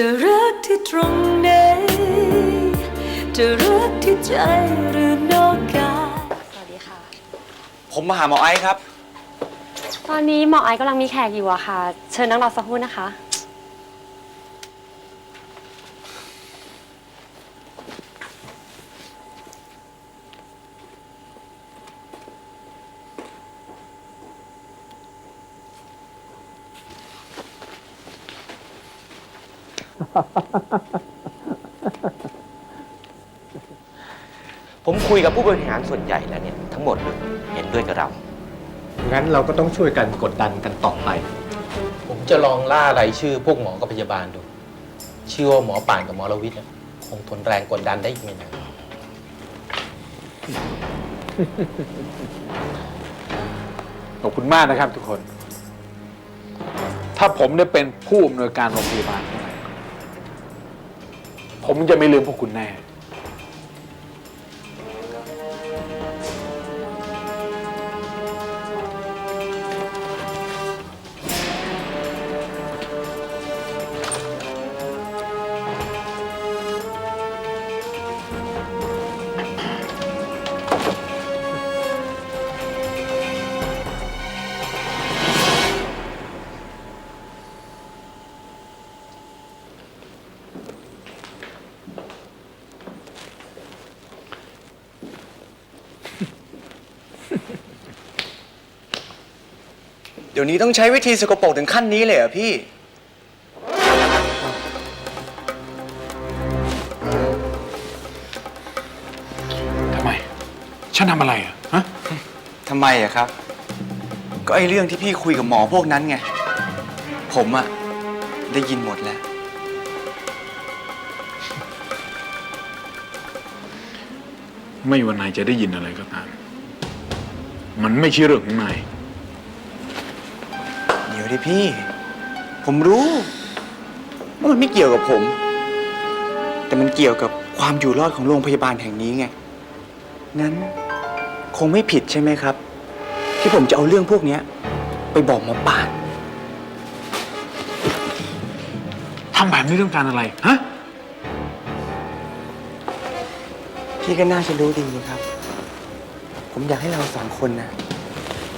จะรักที่ตรงไหนจะรักที่ใจหรือนอกกายสวัสดีค่ะ ผมมาหาหมอไอซ์ครับ ตอนนี้หมอไอซ์กำลังมีแขกอยู่อะค่ะ เชิญนั่งรอสักครู่นะคะ ผมคุยกับผู้บริหารส่วนใหญ่แล้วเนี่ย ทั้งหมดเลยเห็นด้วยกับเรา งั้นเราก็ต้องช่วยกันกดดันกันต่อไป ผมจะลองล่ารายชื่อพวกหมอกับพยาบาลดู เชื่อว่าหมอป่านกับหมอระวิทย์เนี่ยคงทนแรงกดดันได้อีกไม่นานขอบคุณมากนะครับทุกคน ถ้าผมได้เป็นผู้อำนวยการโรงพยาบาลเมื่อไหร่ ผมจะไม่ลืมพวกคุณแน่ ดี๋ยวนี้ต้องใช้วิธีสกปรกถึงขั้นนี้เลยเหรอพี่ ทำไม ฉันทำอะไรอะฮะทำไมอะครับ ก็ไอเรื่องที่พี่คุยกับหมอพวกนั้นไง ผมอะได้ยินหมดแล้ว ไม่ว่านายจะได้ยินอะไรก็ตาม มันไม่ใช่เรื่องของนาย เดี๋ยวดิพี่ ผมรู้ว่ามันไม่เกี่ยวกับผม แต่มันเกี่ยวกับความอยู่รอดของโรงพยาบาลแห่งนี้ไง งั้นคงไม่ผิดใช่ไหมครับ ที่ผมจะเอาเรื่องพวกเนี้ย ไปบอกหมอป่าน ทำแบบนี้ต้องการอะไร ฮะ พี่ก็น่าจะรู้ดีนะครับ ผมอยากให้เราสองคนนะ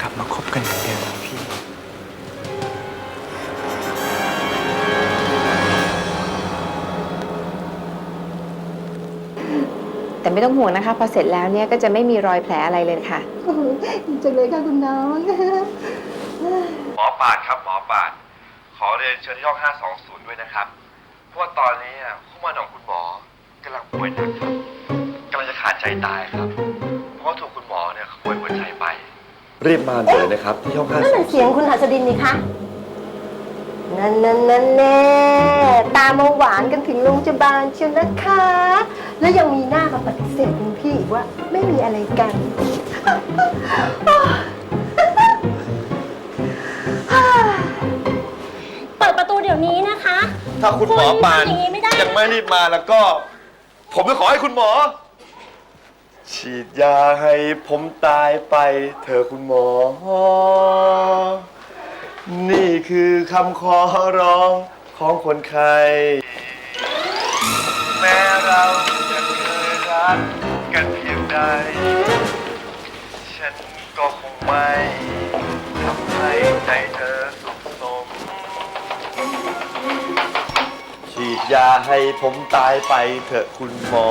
กลับมาคบกันเหมือนเดิม แต่ไม่ต้องห่วงนะคะ พอเสร็จแล้วเนี่ยก็จะไม่มีรอยแผลอะไรเลยค่ะดีจังเลยค่ะคุณน้อง หมอปาดครับหมอปาด ขอเรียนเชิญที่ห้อง 520 ด้วยนะครับ เพราะว่าตอนนี้อะคู่หมันของคุณหมอกำลังป่วยหนักครับกำลังจะขาดใจตายครับ เพราะว่าถูกคุณหมอเนี่ยขโมยหัวใจไป รีบมาเลยนะครับ ที่ห้อง นั่นนะเสียงคุณหัสดินนี่คะ นั่นนั่นนั่นแน่ตามาหวานกันถึงโรงพยาบาลเชียวนะคะ แล้วยังมีหน้ามาปฏิเสธคุณพี่อีกว่าไม่มีอะไรกัน เปิดประตูเดี๋ยวนี้นะคะถ้าคุณหมอปานคุณทำอย่างนี้ไม่ได้ยังไม่รีบมาแล้วก็ ผมจะขอให้คุณหมอ ฉีดยาให้ผมตายไปเถอะคุณหมอ นี่คือคำขอร้องของคนไข้แม้เราจะเคย รักกันเพียงใด ฉันก็คงไม่ทำให้ใจเธอสุขสม ฉีดยาให้ผมตายไปเถอะคุณหมอ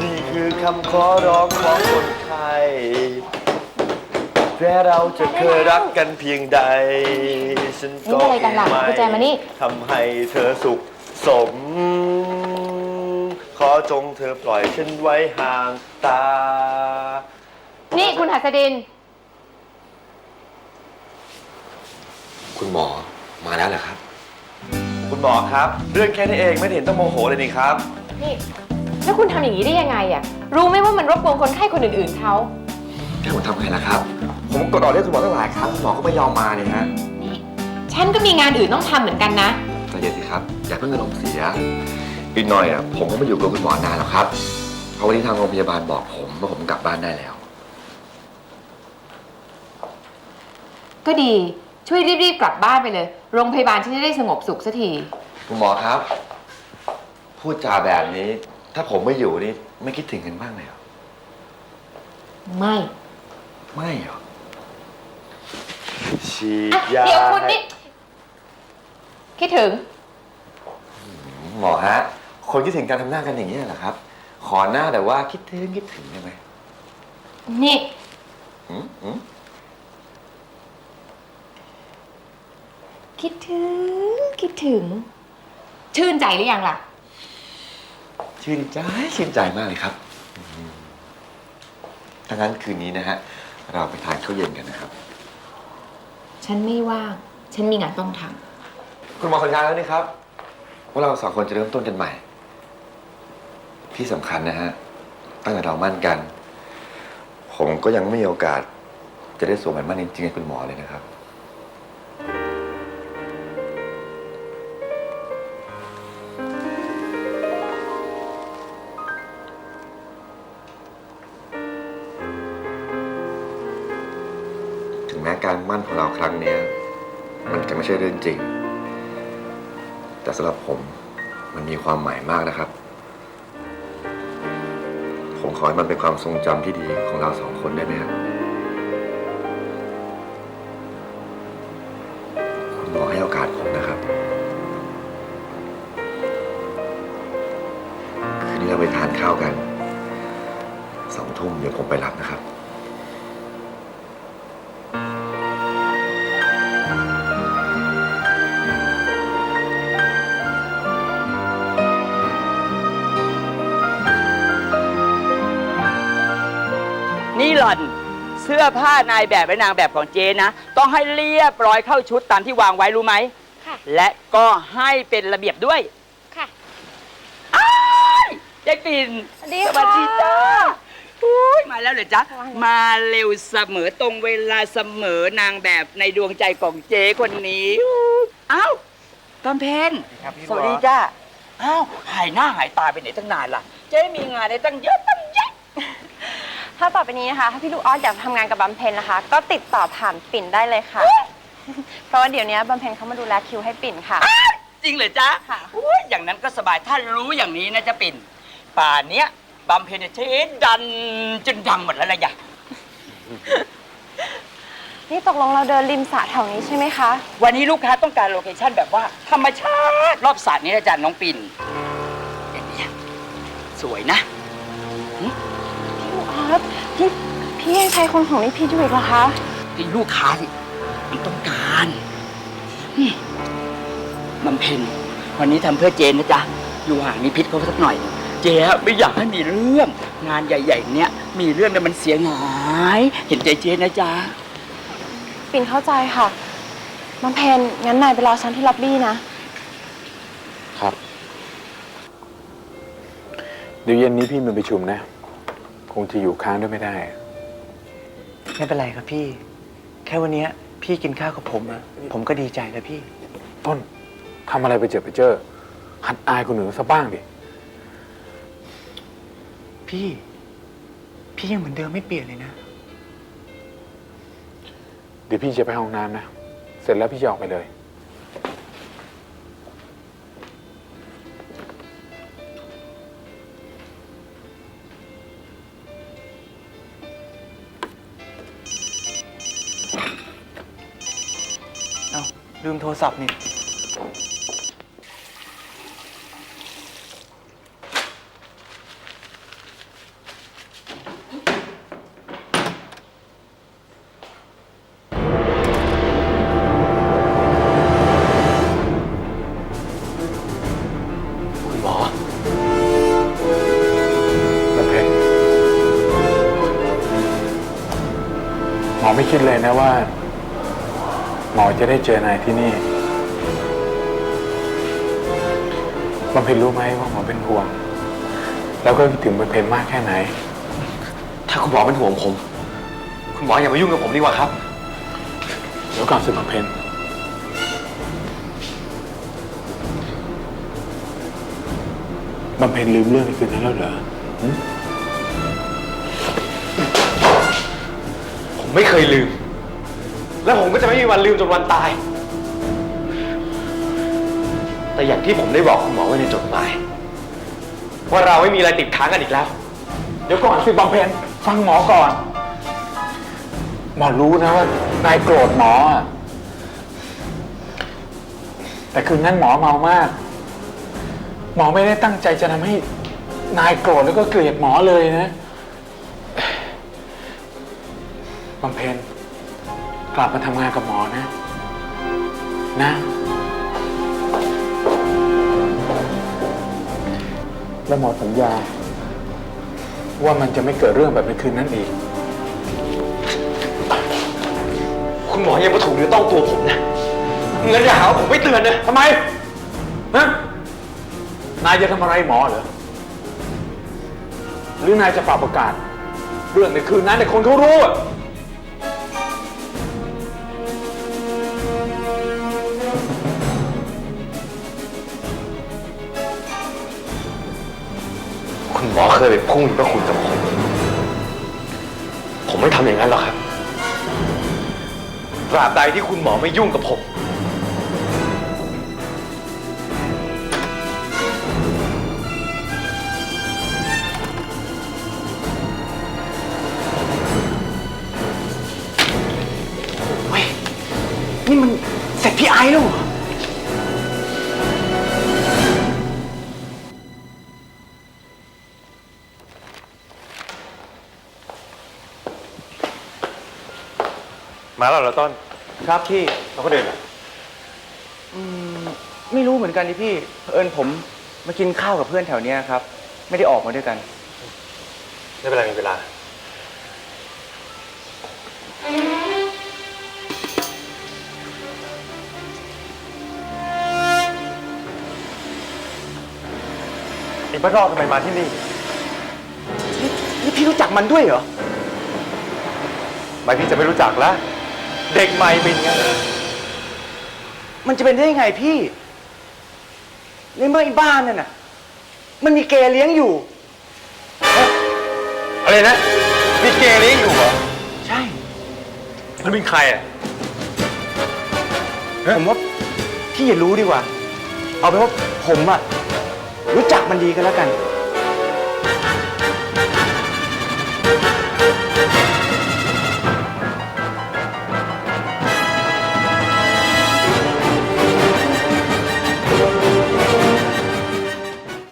นี่คือคำขอร้องของคนไข้แม้เราจะเคยรักกันเพียงใด ฉันก็นี่อะไรกันล่ะกุญแจมานี่ ทำให้เธอสุขสม ขอจงเธอปล่อยฉันไว้ห่างตา นี่คุณหัสดิน คุณหมอมาแล้วเหรอครับ คุณหมอครับ เรื่องแค่นี้เองไม่เห็นต้องโมโหเลยนี่ครับ นี่ แล้วคุณทำอย่างนี้ได้ยังไงอะรู้ไหมว่ามันรบกวนคนไข้คนอื่นๆเขาให้ผมทำไงล่ะครับ ผมกดออกเรียกคุณหมอตั้งหลายครั้งคุณหมอก็ไม่ยอมมาเนี่ยฮะฉันก็มีงานอื่นต้องทำเหมือนกันนะ ใจเย็นสิครับ อย่าเพิ่งอารมณ์เสีย อีกหน่อยอะผมก็ไม่อยู่กับคุณหมอนานหรอกครับ เพราะวันนี้ทางโรงพยาบาลบอกผมว่าผมกลับบ้านได้แล้ว ก็ดีช่วยรีบๆกลับบ้านไปเลย โรงพยาบาลฉันจะได้สงบสุขสักที คุณหมอครับ พูดจาแบบนี้ ถ้าผมไม่อยู่นี่ไม่คิดถึงกันบ้างเลยเหรอไม่ ไม่เหรอฉีดอะยาเดี๋ยวคุณนี่ คิดถึง หมอฮะ คนคิดถึงการทำหน้ากันอย่างนี้ยเหรอครับ ขอหน้าแต่ว่าคิดถึงคิดถึงได้ไหมนี่ อืมอืมคิดถึง คิดถึง ชื่นใจหรือยังล่ะ ชื่นใจชื่นใจมากเลยครับอืมถ้างั้นคืนนี้นะฮะ เราไปทานข้าวเย็นกันนะครับ ฉันไม่ว่าง ฉันมีงานต้องทคุณหมอสัญญาแล้วนี่ครับว่าเราสองคนจะเริ่มต้นกันใหม่ ที่สำคัญนะฮะ ตั้งแต่เรามั่นกัน ผมก็ยังไม่มีโอกาส จะได้สวมแหวนมั่นจริงๆให้คุณหมอเลยนะครับ ถึงแม้การมั่นของเราครั้งเนี้ย มันจะไม่ใช่เรื่องจริง แต่สำหรับผมมันมีความหมายมากนะครับ ขอให้มันเป็นความทรงจำที่ดีของเราสองคนได้ไหมครับคุณหมอให้โอกาสผมนะครับ คืนนี้เราไปทานข้าวกัน สองทุ่มเดี๋ยวผมไปรับนะครับ หล่อน เสื้อผ้านายแบบและนางแบบของเจนะ ต้องให้เรียบร้อยเข้าชุดตามที่วางไว้รู้ไหม ค่ะ และก็ให้เป็นระเบียบด้วยค่ะ อ้ายยายปิ่นสวัสดีสวัสดีค่ะจ้าอุ้ยมาแล้วเหรอจ๊ะ มาเร็วเสมอตรงเวลาเสมอนางแบบในดวงใจของเจ๊คนนี้อุ๊ยอ้าวตอนเพน สวัสดีจ้า อ้าว หายหน้าหายตาไปไหนตั้งนานล่ะ เจ๊มีงานได้ตั้งเยอะตั้งแยะ ถ้าต่อไปนี้นะคะถ้าพี่ลูกออสอยากทำงานกับบำเพ็ญนะคะ ก็ติดต่อผ่านปิ่นได้เลยค่ะ เพราะว่าเดี๋ยวนี้บำเพ็ญเขามาดูแลคิวให้ปิ่นค่ะ จริงเหรอจ๊ะค่ะโอ้ยอย่างนั้นก็สบาย ถ้ารู้อย่างนี้นะจ๊ะปิ่น ป่านเนี้ยบำเพ็ญเนี่ยเชดดันจนดำหมดแล้วละยะนี่ตกลงเราเดินริมสระแถวนี้ใช่ไหมคะ วันนี้ลูกค้าต้องการโลเคชั่นแบบว่า ธรรมชาติ รอบสระนี้นะจ๊ะน้องปิ่นอย่างเนี้ยสวยนะ พี่ยังใช้คนของนิพิษอยู่อีกเหรอคะที่ลูกค้าที่มันต้องการอืมบำเพ็ญวันนี้ทำเพื่อเจนนะจ๊ะ อยู่ห่างนิพิษเขาสักหน่อย เจ๊ไม่อยากให้มีเรื่อง งานใหญ่ๆเนี้ยมีเรื่องเนี่ยมันเสียหาย เห็นใจเจนนะจ๊ะ ปิ่นเข้าใจค่ะบำเพ็ญงั้นนายไปรอฉันที่ล็อบบี้นะ ครับ เดี๋ยวเย็นนี้พี่มีประชุมนะ คงจะอยู่ค้างด้วยไม่ได้ ไม่เป็นไรครับพี่ แค่วันเนี้ยพี่กินข้าวกับผมอะผมก็ดีใจแล้วพี่ ต้นทำอะไรไปเจอไปเจอ หัดอายคนอื่นซะบ้างดิ พี่ พี่ยังเหมือนเดิมไม่เปลี่ยนเลยนะ เดี๋ยวพี่จะไปห้องน้ำนะ เสร็จแล้วพี่จะออกไปเลย ลืมโทรศัพท์นี่ คุณหมอโอเคหมอไม่คิดเลยนะว่าห มอจะได้เจอนายที่นี่บำเพ็ญรู้ไหมว่าหมอเป็นห่วง แล้วก็คิดถึงบำเพ็ญมากแค่ไหน ถ้าคุณหมอเป็นห่วงผม คุณหมออย่ามายุ่งกับผมดีกว่าครับ เดี๋ยวก่อนสิบำเพ็ญบำเพ็ญลืมเรื่องในคืนนั้นแล้วเหรอหึผมไม่เคยลืม แล้วผมก็จะไม่มีวันลืมจนวันตาย แต่อย่างที่ผมได้บอกคุณหมอไว้ในจดหมาย ว่าเราไม่มีอะไรติดค้างกันอีกแล้ว เดี๋ยวก่อนสิบำเพ็ญฟังหมอก่อน หมอรู้นะว่านายโกรธหมออะแต่คืนนั้นหมอเมามาก หมอไม่ได้ตั้งใจจะทำให้นายโกรธแล้วก็เกลียดหมอเลยนะบำเพ็ญ กลับมาทำงานกับหมอนะ นะ แล้วหมอสัญญา ว่ามันจะไม่เกิดเรื่องแบบในคืนนั้นอีก คุณหมอยังมาถูกเนื้อต้องตัวผมนะเงินอย่าหาว่าผมไม่เตือนนะทำไมฮะนายจะทำอะไรหมอเหรอ หรือนายจะเป่าประกาศ เรื่องในคืนนั้นในคนเขารู้อะ คุณหมอเคยไปพุ่งพระคุณกับผมผมไม่ทำอย่างนั้นหรอกครับตราบใดที่คุณหมอไม่ยุ่งกับผมเฮ้ยนี่มันเสร็จพี่ไอ้แล้วเหรอ มาแล้วเหรอต้นครับพี่ แล้วก็เดินอะอืมไม่รู้เหมือนกันนี่พี่เผอิญผมมากินข้าวกับเพื่อนแถวเนี้ยครับ ไม่ได้ออกมาด้วยกัน ไม่เป็นไรมีเวลา ไอ้บ้านนอกทำไมมาที่นี่ นี่พี่รู้จักมันด้วยเหรอ ไม่พี่จะไม่รู้จักละ เด็กใหม่เป็นไงมันจะเป็นได้ยังไงพี่ในเมื่อไอ้บ้านนั่นน่ะ มันมีเกย์เลี้ยงอยู่ อะไรนะ มีเกย์เลี้ยงอยู่เหรอ ใช่ มันเป็นใครอะ ผมว่าพี่อย่ารู้ดีกว่า เอาเป็นว่าผมอะรู้จักมันดีกันแล้วกัน